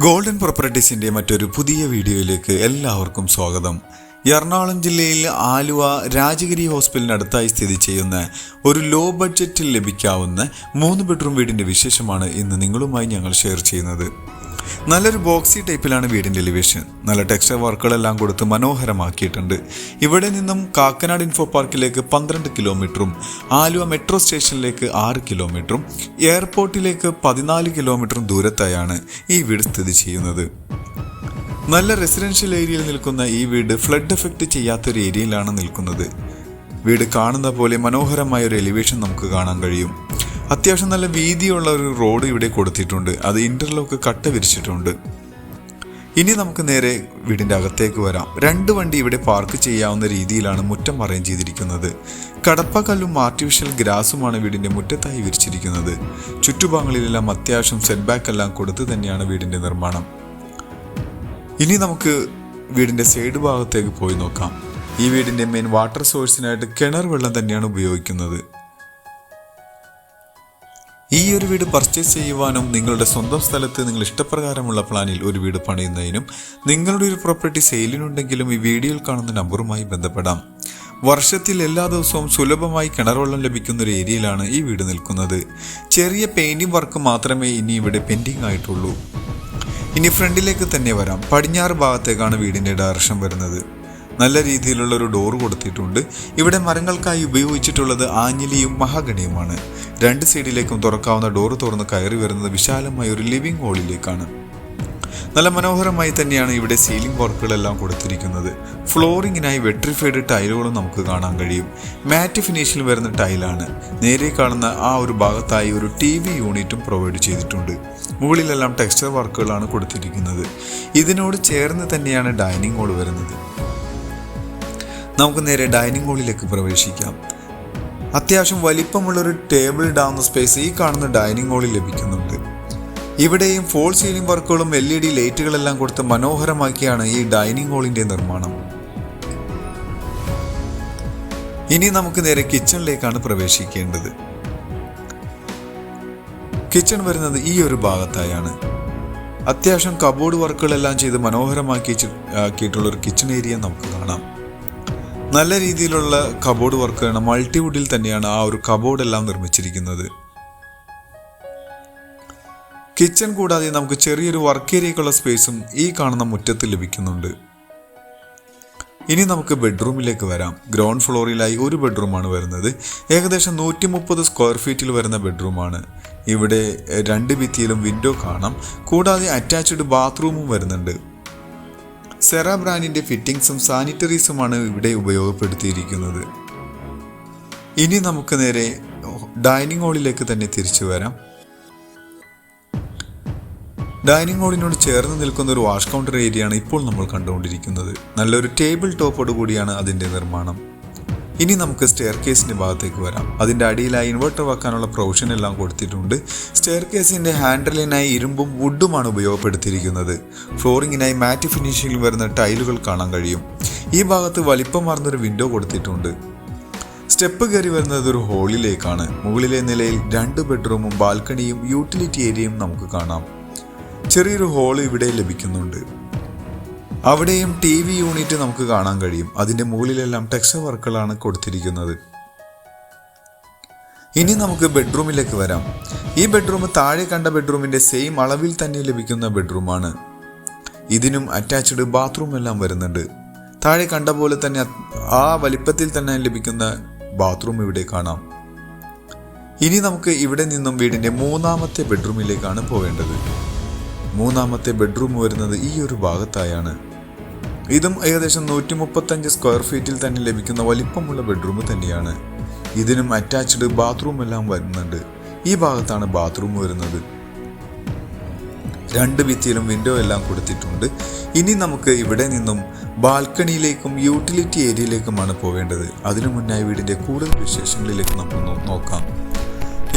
Golden പ്രോപ്പർട്ടീസിന്റെ മറ്റൊരു പുതിയ വീഡിയോയിലേക്ക് എല്ലാവർക്കും സ്വാഗതം. എറണാകുളം ജില്ലയിൽ ആലുവ രാജഗിരി ഹോസ്പിറ്റലിനടുത്തായി സ്ഥിതി ചെയ്യുന്ന ഒരു ലോ ബഡ്ജറ്റിൽ ലഭിക്കാവുന്ന മൂന്ന് ബെഡ്റൂം വീടിന്റെ വിശേഷമാണ് ഇന്ന് നിങ്ങളുമായി ഞങ്ങൾ ഷെയർ ചെയ്യുന്നത്. നല്ലൊരു ബോക്സി ടൈപ്പിലാണ് വീടിന്റെ എലിവേഷൻ നല്ല ടെക്സ്ചർ വർക്കുകളെല്ലാം കൊടുത്ത് മനോഹരമാക്കിയിട്ടുണ്ട്. ഇവിടെ നിന്നും കാക്കനാട് ഇൻഫോ പാർക്കിലേക്ക് പന്ത്രണ്ട് കിലോമീറ്ററും ആലുവ മെട്രോ സ്റ്റേഷനിലേക്ക് ആറ് കിലോമീറ്ററും എയർപോർട്ടിലേക്ക് പതിനാല് കിലോമീറ്ററും ദൂരത്തായാണ് ഈ വീട് സ്ഥിതി ചെയ്യുന്നത്. നല്ല റെസിഡൻഷ്യൽ ഏരിയയിൽ നിൽക്കുന്ന ഈ വീട് ഫ്ലഡ് എഫക്റ്റ് ചെയ്യാത്തൊരു ഏരിയയിലാണ് നിൽക്കുന്നത്. വീട് കാണുന്ന പോലെ മനോഹരമായ ഒരു എലിവേഷൻ നമുക്ക് കാണാൻ കഴിയും. അത്യാവശ്യം നല്ല വീതിയുള്ള ഒരു റോഡ് ഇവിടെ കൊടുത്തിട്ടുണ്ട്. അത് ഇന്റർലോക്ക് കട്ട വിരിച്ചിട്ടുണ്ട്. ഇനി നമുക്ക് നേരെ വീടിന്റെ അകത്തേക്ക് വരാം. രണ്ട് വണ്ടി ഇവിടെ പാർക്ക് ചെയ്യാവുന്ന രീതിയിലാണ് മുറ്റം അറേഞ്ച് ചെയ്തിരിക്കുന്നത്. കടപ്പക്കല്ലും ആർട്ടിഫിഷ്യൽ ഗ്രാസുമാണ് വീടിന്റെ മുറ്റത്തായി വിരിച്ചിരിക്കുന്നത്. ചുറ്റുഭാഗങ്ങളിലെല്ലാം അത്യാവശ്യം സെറ്റ് ബാക്ക് എല്ലാം കൊടുത്ത് തന്നെയാണ് വീടിന്റെ നിർമ്മാണം. ഇനി നമുക്ക് വീടിന്റെ സൈഡ് ഭാഗത്തേക്ക് പോയി നോക്കാം. ഈ വീടിന്റെ മെയിൻ വാട്ടർ സോഴ്സിനായിട്ട് കിണർ വെള്ളം തന്നെയാണ് ഉപയോഗിക്കുന്നത്. ഈ ഒരു വീട് പർച്ചേസ് ചെയ്യുവാനും നിങ്ങളുടെ സ്വന്തം സ്ഥലത്ത് നിങ്ങൾ ഇഷ്ടപ്രകാരമുള്ള പ്ലാനിൽ ഒരു വീട് പണിയുന്നതിനും നിങ്ങളുടെ ഒരു പ്രോപ്പർട്ടി സെയിലിനുണ്ടെങ്കിലും ഈ വീഡിയോയിൽ കാണുന്ന നമ്പറുമായി ബന്ധപ്പെടാം. വർഷത്തിൽ എല്ലാ ദിവസവും സുലഭമായി കിണർവെള്ളം ലഭിക്കുന്ന ഒരു ഏരിയയിലാണ് ഈ വീട് നിൽക്കുന്നത്. ചെറിയ പെയിന്റിംഗ് വർക്ക് മാത്രമേ ഇനി ഇവിടെ പെൻഡിങ് ആയിട്ടുള്ളൂ. ഇനി ഫ്രണ്ടിലേക്ക് തന്നെ വരാം. പടിഞ്ഞാറ് ഭാഗത്തേക്കാണ് വീടിന്റെ ഡയറക്ഷൻ വരുന്നത്. നല്ല രീതിയിലുള്ള ഒരു ഡോർ കൊടുത്തിട്ടുണ്ട്. ഇവിടെ മരങ്ങൾക്കായി ഉപയോഗിച്ചിട്ടുള്ളത് ആഞ്ഞിലിയും മഹാഗണിയുമാണ്. രണ്ട് സൈഡിലേക്കും തുറക്കാവുന്ന ഡോർ തുറന്ന് കയറി വരുന്നത് വിശാലമായ ഒരു ലിവിംഗ് ഹാളിലേക്കാണ് നല്ല മനോഹരമായി തന്നെയാണ് ഇവിടെ സീലിംഗ് വർക്കുകളെല്ലാം കൊടുത്തിരിക്കുന്നത്. ഫ്ലോറിങ്ങിനായി വെട്രിഫൈഡ് ടൈലുകളും നമുക്ക് കാണാൻ കഴിയും. മാറ്റ് ഫിനിഷിൽ വരുന്ന ടൈലാണ് നേരെ കാണുന്ന ആ ഒരു ഭാഗത്തായി ഒരു ടി വി യൂണിറ്റും പ്രൊവൈഡ് ചെയ്തിട്ടുണ്ട്. മുകളിലെല്ലാം ടെക്സ്ചർ വർക്കുകളാണ് കൊടുത്തിരിക്കുന്നത്. ഇതിനോട് ചേർന്ന് തന്നെയാണ് ഡൈനിങ് ഹാൾ വരുന്നത്. നമുക്ക് നേരെ ഡൈനിങ് ഹാളിലേക്ക് പ്രവേശിക്കാം. അത്യാവശ്യം വലിപ്പമുള്ളൊരു ടേബിൾ ഇടാവുന്ന സ്പേസ് ഈ കാണുന്ന ഡൈനിങ് ഹാളിൽ ലഭിക്കുന്നുണ്ട്. ഇവിടെയും ഫോൾ സീലിംഗ് വർക്കുകളും എൽ ഇ ഡി ലൈറ്റുകളെല്ലാം കൊടുത്ത് മനോഹരമാക്കിയാണ് ഈ ഡൈനിങ് ഹാളിന്റെ നിർമ്മാണം. ഇനി നമുക്ക് നേരെ കിച്ചണിലേക്കാണ് പ്രവേശിക്കേണ്ടത്. കിച്ചൺ വരുന്നത് ഈ ഒരു ഭാഗത്തായാണ്. അത്യാവശ്യം കബോർഡ് വർക്കുകളെല്ലാം ചെയ്ത് മനോഹരമാക്കി ആക്കിയിട്ടുള്ള ഒരു കിച്ചൺ ഏരിയ നമുക്ക് കാണാം. നല്ല രീതിയിലുള്ള കബോർഡ് വർക്കാണ് മൾട്ടിവുഡിൽ തന്നെയാണ് ആ ഒരു കബോർഡ് എല്ലാം നിർമ്മിച്ചിരിക്കുന്നത്. കിച്ചൺ കൂടാതെ നമുക്ക് ചെറിയൊരു വർക്ക് ഏരിയക്കുള്ള സ്പേസും ഈ കാണുന്ന മുറ്റത്ത് ലഭിക്കുന്നുണ്ട്. ഇനി നമുക്ക് ബെഡ്റൂമിലേക്ക് വരാം. ഗ്രൗണ്ട് ഫ്ലോറിലായി ഒരു ബെഡ്റൂമാണ് വരുന്നത്. ഏകദേശം നൂറ്റി മുപ്പത് സ്ക്വയർ ഫീറ്റിൽ വരുന്ന ബെഡ്റൂമാണ് ഇവിടെ രണ്ട് ഭിത്തിയിലും വിൻഡോ കാണാം. കൂടാതെ അറ്റാച്ച്ഡ് ബാത്റൂമും വരുന്നുണ്ട്. സെറ ബ്രാൻഡിന്റെ ഫിറ്റിംഗ്സും സാനിറ്ററീസുമാണ് ഇവിടെ ഉപയോഗപ്പെടുത്തിയിരിക്കുന്നത്. ഇനി നമുക്ക് നേരെ ഡൈനിങ് ഹാളിലേക്ക് തന്നെ തിരിച്ചു വരാം. ഡൈനിങ് ഹാളിനോട് ചേർന്ന് നിൽക്കുന്ന ഒരു വാഷ് കൗണ്ടർ ഏരിയയാണ് ഇപ്പോൾ നമ്മൾ കണ്ടുകൊണ്ടിരിക്കുന്നത്. നല്ലൊരു ടേബിൾ ടോപ്പോട് കൂടിയാണ് അതിന്റെ നിർമ്മാണം. ഇനി നമുക്ക് സ്റ്റെയർ കേസിന്റെ ഭാഗത്തേക്ക് വരാം. അതിന്റെ അടിയിലായി ഇൻവെർട്ടർ വെക്കാനുള്ള പ്രൊവിഷൻ എല്ലാം കൊടുത്തിട്ടുണ്ട്. സ്റ്റെയർ കേസിന്റെ ഹാൻഡിലിനായി ഇരുമ്പും വുഡുമാണ് ഉപയോഗപ്പെടുത്തിയിരിക്കുന്നത്. ഫ്ലോറിങ്ങിനായി മാറ്റ് ഫിനിഷിംഗിൽ വരുന്ന ടൈലുകൾ കാണാൻ കഴിയും. ഈ ഭാഗത്ത് വലിപ്പമാർന്നൊരു വിൻഡോ കൊടുത്തിട്ടുണ്ട്. സ്റ്റെപ്പ് കയറി വരുന്നത് ഒരു ഹോളിലേക്കാണ് മുകളിലെ നിലയിൽ രണ്ട് ബെഡ്റൂമും ബാൽക്കണിയും യൂട്ടിലിറ്റി ഏരിയയും നമുക്ക് കാണാം. ചെറിയൊരു ഹോൾ ഇവിടെ ലഭിക്കുന്നുണ്ട്. അവിടെയും ടി വി യൂണിറ്റ് നമുക്ക് കാണാൻ കഴിയും. അതിന്റെ മുകളിലെല്ലാം ടെക്സ്ചർ വർക്കുകളാണ് കൊടുത്തിരിക്കുന്നത്. ഇനി നമുക്ക് ബെഡ്റൂമിലേക്ക് വരാം. ഈ ബെഡ്റൂം താഴെ കണ്ട ബെഡ്റൂമിന്റെ സെയിം അളവിൽ തന്നെ ലഭിക്കുന്ന ബെഡ്റൂമാണ്. ഇതിനും അറ്റാച്ച്ഡ് ബാത്റൂം എല്ലാം വരുന്നുണ്ട്. താഴെ കണ്ട പോലെ തന്നെ ആ വലിപ്പത്തിൽ തന്നെ ലഭിക്കുന്ന ബാത്റൂം ഇവിടെ കാണാം. ഇനി നമുക്ക് ഇവിടെ നിന്നും വീടിന്റെ മൂന്നാമത്തെ ബെഡ്റൂമിലേക്കാണ് പോവേണ്ടത്. മൂന്നാമത്തെ ബെഡ്റൂം വരുന്നത് ഈ ഒരു ഭാഗത്തായാണ്. ഇതും ഏകദേശം നൂറ്റി മുപ്പത്തഞ്ച് സ്ക്വയർ ഫീറ്റിൽ തന്നെ ലഭിക്കുന്ന വലിപ്പമുള്ള ബെഡ്റൂം തന്നെയാണ്. ഇതിനും അറ്റാച്ച്ഡ് ബാത്റൂം എല്ലാം വരുന്നുണ്ട്. ഈ ഭാഗത്താണ് ബാത്റൂം വരുന്നത്. രണ്ട് ഭിത്തിയിലും വിൻഡോ എല്ലാം കൊടുത്തിട്ടുണ്ട്. ഇനി നമുക്ക് ഇവിടെ നിന്നും ബാൽക്കണിയിലേക്കും യൂട്ടിലിറ്റി ഏരിയയിലേക്കുമാണ് പോകേണ്ടത് അതിനു മുന്നായി വീടിന്റെ കൂടുതൽ വിശേഷങ്ങളിലേക്ക് നമുക്ക് നോക്കാം.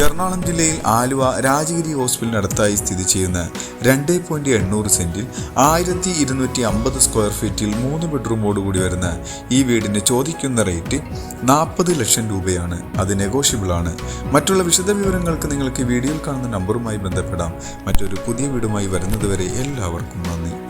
എറണാകുളം ജില്ലയിൽ ആലുവ രാജഗിരി ഹോസ്പിറ്റലിനടുത്തായി സ്ഥിതി ചെയ്യുന്ന രണ്ട് പോയിന്റ് എണ്ണൂറ് സെന്റിൽ ആയിരത്തി ഇരുന്നൂറ്റി അമ്പത് സ്ക്വയർ ഫീറ്റിൽ മൂന്ന് ബെഡ്റൂമോട് കൂടി വരുന്ന ഈ വീടിന് ചോദിക്കുന്ന റേറ്റ് നാൽപ്പത് ലക്ഷം രൂപയാണ്. അത് നെഗോഷ്യബിൾ ആണ്. മറ്റുള്ള വിശദ വിവരങ്ങൾക്ക് നിങ്ങൾക്ക് വീഡിയോയിൽ കാണുന്ന നമ്പറുമായി ബന്ധപ്പെടാം. മറ്റൊരു പുതിയ വീടുമായി വരുന്നതുവരെ എല്ലാവർക്കും നന്ദി.